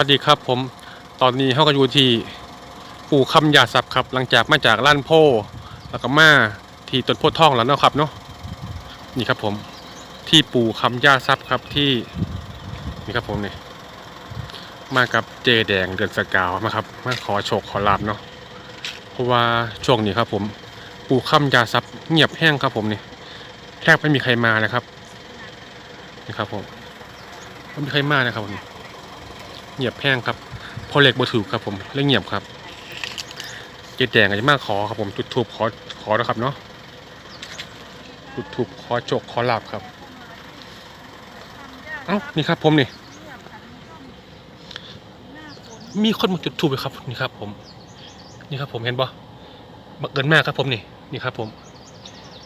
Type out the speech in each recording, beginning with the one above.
วัสดีครับผมตอนนี้เขาก็อยู่ที่ปู่คำยาสับครับ หลังจากมาจากล้านโพแล้วก็มาที่ต้นโพธิ์ทองแล้วเนาะครับเนาะนี่ครับผมที่ปู่คำยาสับครับที่นี่ครับผมนี่มากับเจแดงเดือนสกาวนะครับมาขอโชคขอลาบเนาะเพราะว่าช่วงนี้ครับ ผมปู่คำยาสับเงียบแห้งครับผมนี่แทบไม่มีใครมาเลยครับนี่ครับผมไม่มีใครมานะครับผม เงียบแห้งครับพอเหล็กบถูกครับผมเรื่องเงียบครับเจดแดงอาจจะมาขอครับผมจุดทูบขอขอนะครับเนาะจุดทูบขอโจกขอหลาบครับเอ้านี่ครับผมนี่มีคนมาจุดทูบเลยครับนี่ครับผม นี่ครับผมเห็นบ่บังเอิญมากครับผมนี่นี่ครับ ผม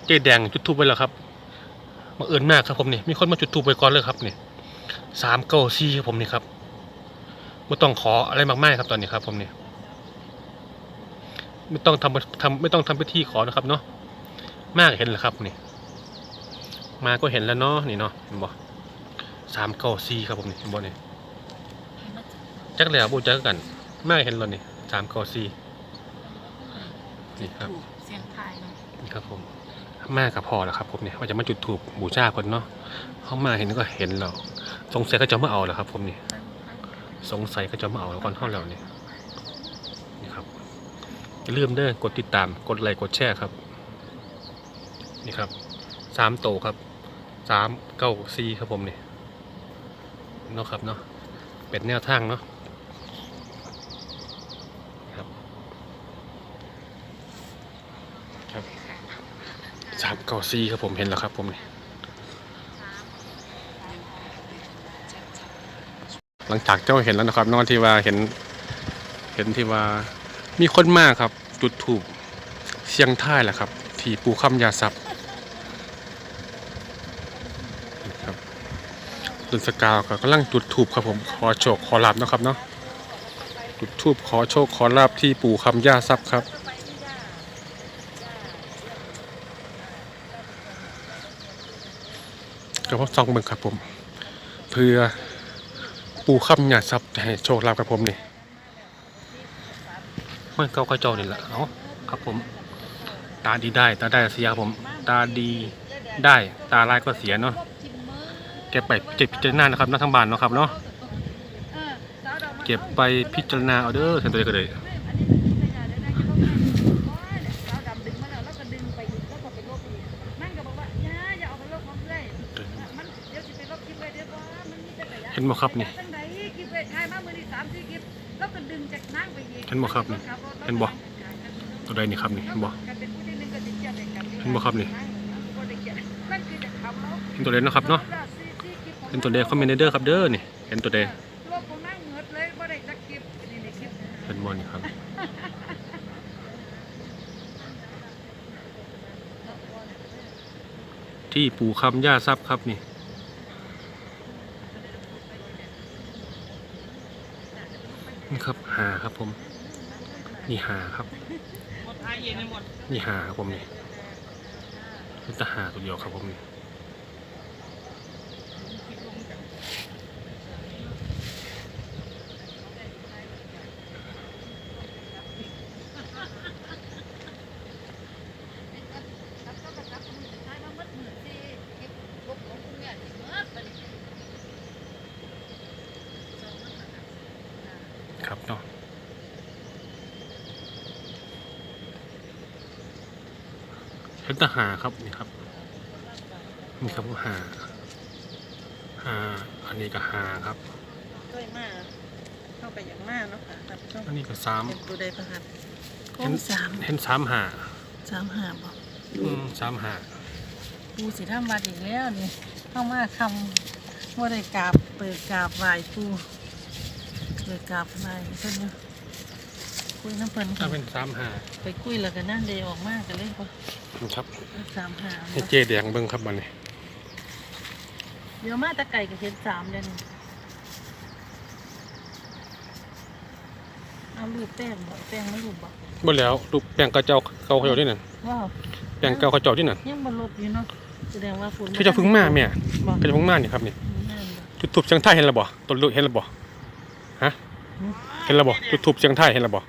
เจดแดงจุดทูบไว้แล้วครับบังเอิญมากครับผมนี่มีคนมาจุดทูบไปก่อนเลยครับนี่สามเก้าสี่ครับผมนี่ครับ ไม่ต้องขออะไรมากมายครับตอนนี้ครับผมเนี่ยไม่ต้องทำทำไม่ต้องทำพิธีขอนะครับเนาะมากเห็นเหรอครับนี่ มาก็เห็นแล้วเนาะนี่เนาะเห็นบ่สามเก้าสี่ครับผมนี่เห็นบ่นี่จักแล้วบูจักกัน มากเห็นแล้วนี่สามเก้าสี่นี่ครับเสียงไทยนี่ครับผมมากกับพอแล้วครับผมเนี่ยว่าจะมาจุดถูกบูชาคนเนาะเขามาเห็นก็เห็นแล้วสงสัยก็จะมาเอาแล้วครับ ผมเนี่ย สงสัยก็จะมาเอาแล้วก่อนห้องเราเนี่ยนี่ครับอย่าลืมเด้อกดติดตามกดไลค์กดแชร์ครับ นี่ครับสามโตครับสามเก้าซีครับผมนี่เนาะครับเนาะเป็นแนวทางเนาะครับครับสามเก้าซีครับผมเห็นแล้วครับผมนี่ หลังจากเจ้าเห็นแล้วนะครับนอกที่ว่าเห็น เห็นที่ว่ามีคนมากครับ จุดถูกเสียงท่ายแหละครับ ที่ปูคำยาสับครับตุนสกาวก็กำลังจุดถูกครับผมขอโชคขอลาบนะครับเนาะจุดทูบขอโชคขอลาบที่ปูคำยาสับครับก็เพราะซองเบิ่งครับผม เพื่อ ปูคำหยาดซับให้โชคลาภกับผมนี่มันเก้าก็เจ้านี่แหละเอาครับผม ตาดีได้ ตาได้เสียครับผม ตาดีได้ ตาร้ายก็เสียเนาะเก็บไปเก็บพิจารณานะครับนักทางบ้านเนาะครับเนาะเก็บไปพิจารณาเอาเด้อเห็นตัวเลขก็เลยเห็นบ่ครับนี่ เห็นบ่ครับนี่เห็นบ่ ตัวใดนี่ครับนี่เห็นบ่เห็นบ่ครับนี่เห็นตัวเลขเนาะครับเนาะเห็นตัวเลขคอมเมนต์เด้อครับเด้อนี่เห็นตัวเลขเห็นบ่นี่ครับที่ปู่คำย่าทรัพย์ครับนี่ นี่ครับหาครับผมนี่หาครับหมดทายเองไม่หมดนี่หาครับผมนี่เป็นตาหาตัวเดียวครับผมนี่ ครับเนาะเป็นตาหาครับนี่ครับนี่ครับหาหาอันนี้ก็หาครับด้วยมากเข้าไปอย่างมากเนาะค่ะครับช่องอันนี้ก็สามเป็นตัวใดประหัดโค้เห็นงสามเห็นสามหาสามหาบอกอืมสามหาปูสีทำวัดอีกแล้วนี่เข้ามาคำว่าได้กราบเปิดกราบไหว้ปู เปิดกราบไหว้เพิ่นเนาะคุยน้ำเพิ่นถ้าค่ะเป็นสามหาไปคุยแล้วก็นั่งเดออกมากกันเลยพอครับสามหาให้เจแดงเบิ้งครับบันนี้เดี๋ยวมาแตะไก่กับเห็นสามเดือนเอาลูกแป้งบอกแป้งไม่ลูกบอกบ่แล้วลูกแป้งกระเจ้าเก่าเขาเจ้าที่นั่นว้าวแป้งเก่าเขาเจ้าที่นั่นยังบรลดอยู่เนาะแสดงว่าฝนเขาเจ้าเพึ่งมาแม่บอกเขาเจ้าเพึ่งมานี่ครับนี่นั่นบ่จุดทูบเสียงท่ายเห็นแล้วบ่ต้นลูกเห็นแล้วบ่ฮะ เห็นแล้วบ่จุดทูบเสียงไทายเห็นแล้วบ่อ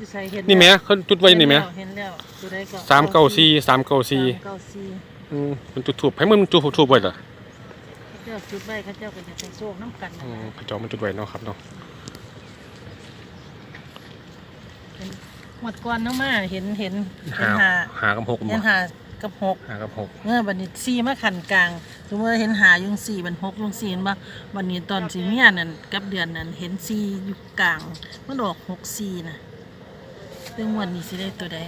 ยู่ใส่เห็นนี่แหม่เขาจุดไว้นี่แหม่เห็นแล้วตัวใดก็สามเก้าสี่สามเก้าสี่เก้าสี่อืมเป็นจุดทูบให้มันจุดทูบไว้เหรอเขาเจ้าจุดไว้เขาเจ้าก็จะไปโชคน้ำกันนะอืมเขาเจามันจุดไว้เนาะครับเนาะเป็นหมดก่อนเนาะมาเห็นเห็นเห็หานหาหากับหกเห็บ่นหา กับหกหากับหกเมื่อบันนี้สี่มาขันกลางสมมติว่าเห็นหายุงสี่บันหกยุงสี่เห็นบ่วันนี้ตอนสีเมียนั่นกับเดือนนั้นเห็นสี่อยู่กลางมันออกหกสี่นะเรื่องวันนี้สิได้ตัวใด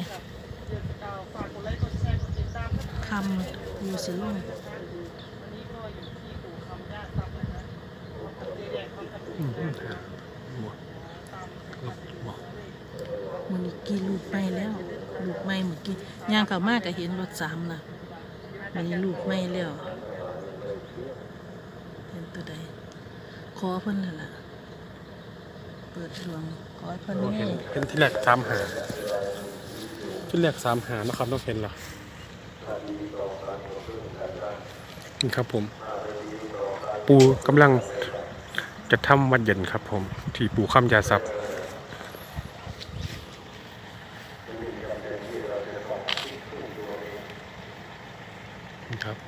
คำอยู่สิลุง อืมบ่บ่ มันนี้กี่ลูกไม่แล้วลูกไม่เมื่อกี้ย่างเข้ามาก็เห็นรถสามนะมันลูกไม่แล้วเห็นตัวใดขอเพิ่นนั่นล่ะเปิดดวงขอให้เพิ่นบ่นี่เห็นที่แรกสามหาที่แรกสามหานะครับต้องเห็นเหรอนี่ครับผม ปูกำลังจะทำวัดเย็นครับผม ที่ปูคำยาซับ ครับ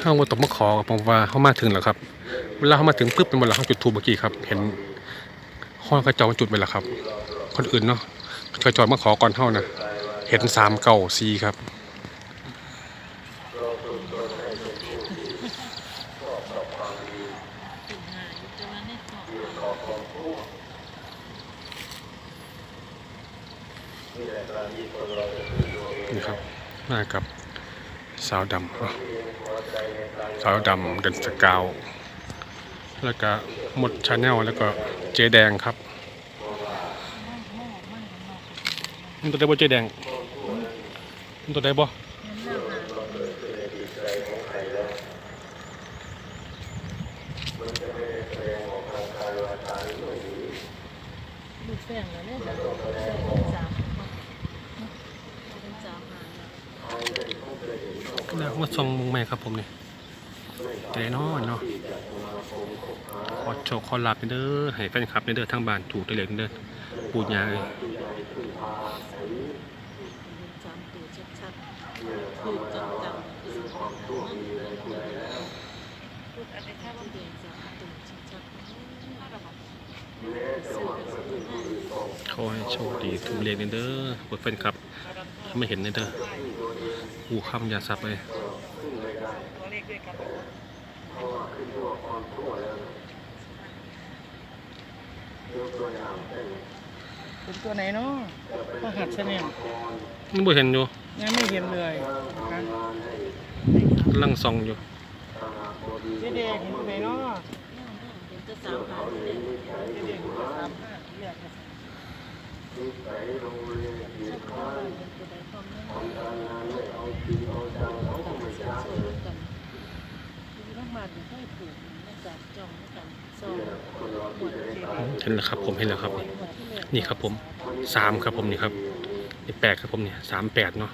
เข้ามาตบมาขอผมว่าเข้ามาถึงแล้วครับ เวลาเข้ามาถึงปุ๊บเป็นเวลาเขาจุดทูบเมื่อกี้ครับ เห็นห้องกระจองจุดไปแล้วครับ คนอื่นเนาะกระจองมาขอก่อนเท่านะเห็นสามเก่าซีครับ นี่ครับ มากับสาวดำสาวดำเดนสกาว แล้วก็หมดชาแนลแล้วก็เจแดงครับมันตัวได้บ่เจแดงมันตัวได้บ่ลูแป้งแล้วเนี่ยจ้ะสามเป็นสามหางแล้ว แล้ว มาชงมุงแม่ครับผมนี่เใจนอนเนาะขอโชคขอลาบเด้อให้แฟนคลับเด้อทั้งบ้านถูกตัเล็เด้อปูยาเลยขอให้โชคดีถูกเรียนเด้อเพื่อนครับ ไม่เห็นเด้ออู่ข้ามยาสับเลย ให้โชคดีทุกเรียนเด้อเปิดแฟนคลับไม่เห็นเด้อปูคำยาซับเลยเป็นตัวไหนเนาะก็หัดชะแนลมันบ่เห็นอยู่ยังไม่เห็นเลยนะคะกำลังส่องอยู่เจ๊แดงเห็นตัวไหนเนาะเห็นตัวสามหางเจ๊แดง เจ๊แดงเห็นตัวสามหางเรียกเห็นแล้วครับผมเห็นแล้วครับ นี่ครับผมสามครับผมนี่ครับนี่แปดครับผมเนี่ยสามแปดเนาะ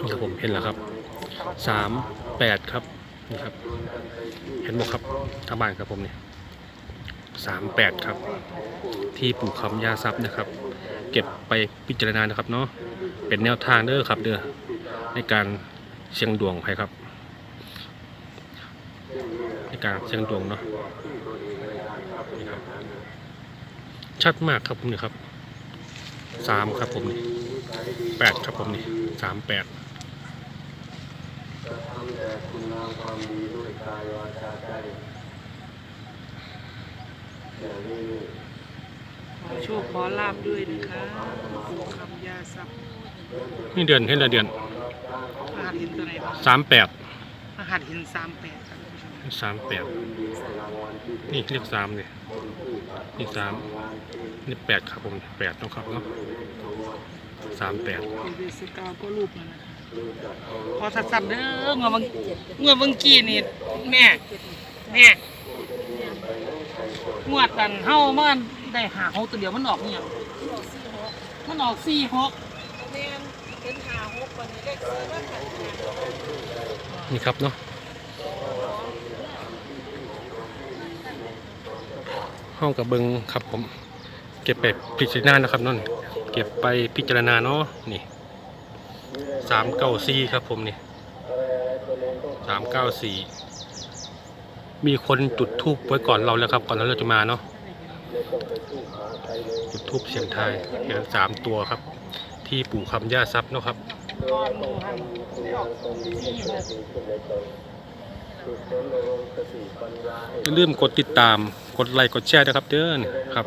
นี่ครับผมเห็นแล้วครับสามแปดครับนี่ครับ เห็นหมดครับทางบ้านครับผมเนี่ยสามแปดครับ ที่ปลูกคำยาซับนะครับ เก็บไปพิจารณานะครับเนาะเป็นแนวทางเด้อครับเด้อในการเชียงดวงใครครับ ในการเชียงดวงเนาะนี่ครับ ชัดมากครับผมนี่ครับสามครับผมนี่แปดครับผมนี่สามแปดขอโชคขอลาบด้วยนะคะปู่คำยาซับนี่เดือนเห็นละเดือนรหัสเห็นตัวไหนบ้างสามแปดรหัสเห็นสามแปดครับคุณผู้ชม สามแปดนี่เรียกสามเลยนี่สามนี่แปดครับผมแปดเนาะครับเนาะสามแปดเป็นเวสกาวก็รูปมันนะคะขอสัดๆเด้อเงาบางเงาบางกี้นี่แม่แม่งวดกันเฮามันได้หาหกตัวเดียวมันออกเนี่ยมันออกสี่หกแม่นเป็นหาหกวันนี้เลขสี่ว่าขัดนี่ครับเนาะ ห้องกับเบิงครับผม เก็บไปพิจารณานะครับนั่นเก็บไปพิจารณาเนาะนี่สามเก้าสี่ครับผมนี่สามเก้าสี่มีคนจุดทูบไว้ก่อนเราแล้วครับ ก่อนเราจะมาเนาะจุดทูบเสียงไทยเห็นสามตัวครับ ที่ปู่คำย่าทรัพย์เนาะครับ อย่าลืมกดติดตาม กดไลค์ กดแชร์นะครับเด้อนี่ครับ